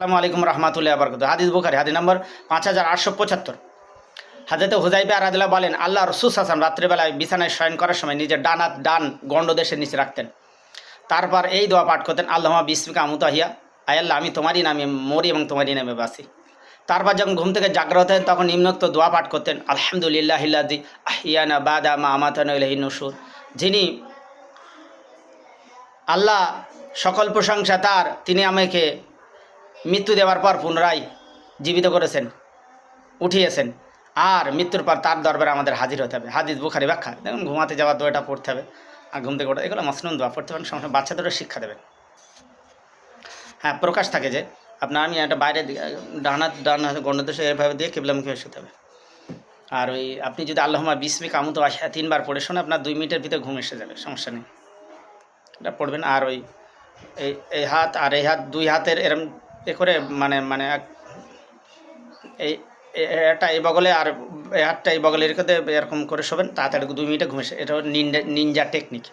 আসসালামু আলাইকুম রহমতুল্লাহ বরকত হাদিস বুখারি, হাদিস নম্বর পাঁচ হাজার আটশো পঁচাত্তর। হাজরতে হুজাইবে আরাদুল্লাহ বলেন, আল্লাহ রসুস হাসান রাত্রিবেলায় বিছানায় শয়ন করার সময় নিজের ডান হাত, ডান গণ্ডদেশের নিচে রাখতেন। তারপর এই দোয়া পাঠ করতেন আল্লাহ বিস্মিকা আমুতাহিয়া আয়াল্লাহ আমি তোমারই নামে মরি এবং তোমারই নামে বাসি তারপর যখন ঘুম থেকে জাগ্রত হতেন, তখন নিম্নোক্ত দোয়া পাঠ করতেন আলহামদুলিল্লাহ ইল্লাদি আহিয়ানা বাদা মা আমাতানহি নসুর যিনি আল্লাহ সকল প্রশংসা তার, তিনি আমাকে মৃত্যু দেওয়ার পর পুনরায় জীবিত করেছেন, উঠিয়েছেন। আর মৃত্যুর পর তার দরবারে আমাদের হাজির হতে হবে। হাদিস বুখারি ব্যাখ্যা। দেখুন, ঘুমাতে যাওয়ার দোয়াটা পড়তে হবে আর ঘুম থেকে ওঠা। এগুলো মাসনুন দোয়া। পড়তে পারেন সঙ্গে বাচ্চাদেরও শিক্ষা দেবেন। হ্যাঁ প্রকাশ থাকে যে আপনার আমি একটা বাইরে ডান ডান হাতে গণ্ডদেশে এভাবে দিয়ে কেবলামুখী শুতে হবে। আর ওই আপনি যদি আল্লাহমা বিসমি কামুত আসা তিনবার পড়ে শোনে আপনার দুই মিনিটের ভিতরে ঘুম এসে যাবে, সমস্যা নেই। এটা পড়বেন। আর ওই, এই এই হাত আর এই হাত, দুই হাতের এরম এ করে মানে মানে এই একটা এই বগলে আর হাতটা এই বগলে রেখে এরকম করে শোবেন, তাড়াতাড়ি দুই মিনিটে ঘুমেছে এটা নিনজা টেকনিক।